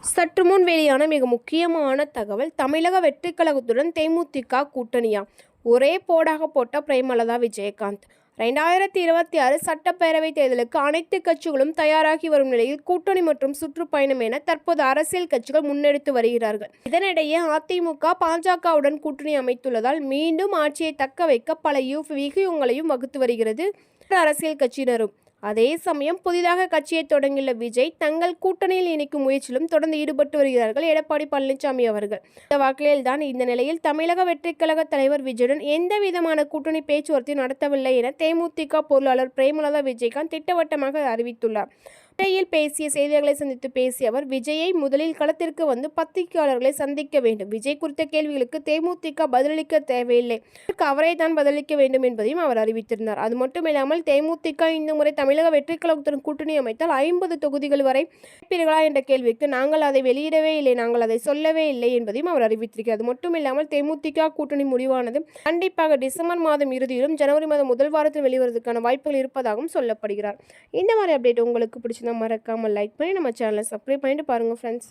சற்று முன் வெளியான மிக முக்கியமான தகவல் தமிழக வெற்றி கழகத்துடன் தேமுதிக கூட்டணியா? ஒரே போடாக போட்ட பிரேமலதா விஜயகாந்த். ரெண்டாயிரத்தி இருபத்தி ஆறு சட்டப்பேரவைத் தேர்தலுக்கு அனைத்து கட்சிகளும் தயாராகி வரும் நிலையில் கூட்டணி மற்றும் சுற்றுப்பயணம் என தற்போது அரசியல் கட்சிகள் முன்னெடுத்து வருகிறார்கள். இதனிடையே அதிமுக பாஜகவுடன் கூட்டணி அமைத்துள்ளதால் மீண்டும் ஆட்சியை தக்க வைக்க பல யூ விகியங்களையும் வகுத்து வருகிறது அரசியல் கட்சியினரும். அதே சமயம் புதிதாக கட்சியை தொடங்கியுள்ள விஜய் தங்கள் கூட்டணியில் இணைக்கும் முயற்சியிலும் தொடர்ந்து ஈடுபட்டு வருகிறார்கள். எடப்பாடி பழனிசாமி அவர்கள். இந்த வகையில் தான் இந்த நிலையில் தமிழக வெற்றிக் கழக தலைவர் விஜயுடன் எந்த விதமான கூட்டணி பேச்சுவார்த்தையும் நடத்தவில்லை என தேமுதிக பொருளாளர் பிரேமலதா விஜயகாந்த் திட்டவட்டமாக அறிவித்துள்ளார். சென்னையில் பேசிய செய்தியாளர்களை சந்தித்து பேசிய அவர் விஜயை முதலில் களத்திற்கு வந்து பத்திரிகையாளர்களை சந்திக்க வேண்டும். விஜய் குறித்த கேள்விகளுக்கு தேமுதிக பதிலளிக்க தேவையில்லை. அவரை அவரே தான் பதிலளிக்க வேண்டும் என்பதையும் அவர் அறிவித்திருந்தார். அது மட்டுமில்லாமல் தேமுதிக இந்த முறை தமிழக வெற்றிக்கழகத்துடன் கூட்டணி அமைத்தால் ஐம்பது தொகுதிகள் வரை கேட்பீர்களா என்ற கேள்விக்கு நாங்கள் அதை வெளியிடவே இல்லை நாங்கள் அதை சொல்லவே இல்லை என்பதையும் அவர் அறிவித்திருக்கிறார். அது மட்டுமில்லாமல் தேமுதிக கூட்டணி முடிவானது கண்டிப்பாக டிசம்பர் மாதம் இறுதியிலும் ஜனவரி மாதம் முதல் வாரத்தில் வெளிவருவதற்கான வாய்ப்புகள் இருப்பதாகவும் சொல்லப்படுகிறார். இந்த மாதிரி அப்டேட் உங்களுக்கு பிடிச்சிருந்தா மறக்காமல் லைக் பண்ணி நம்ம சேனலை சப்ஸ்கிரைப் பண்ணிட்டு பாருங்கள் ஃப்ரெண்ட்ஸ்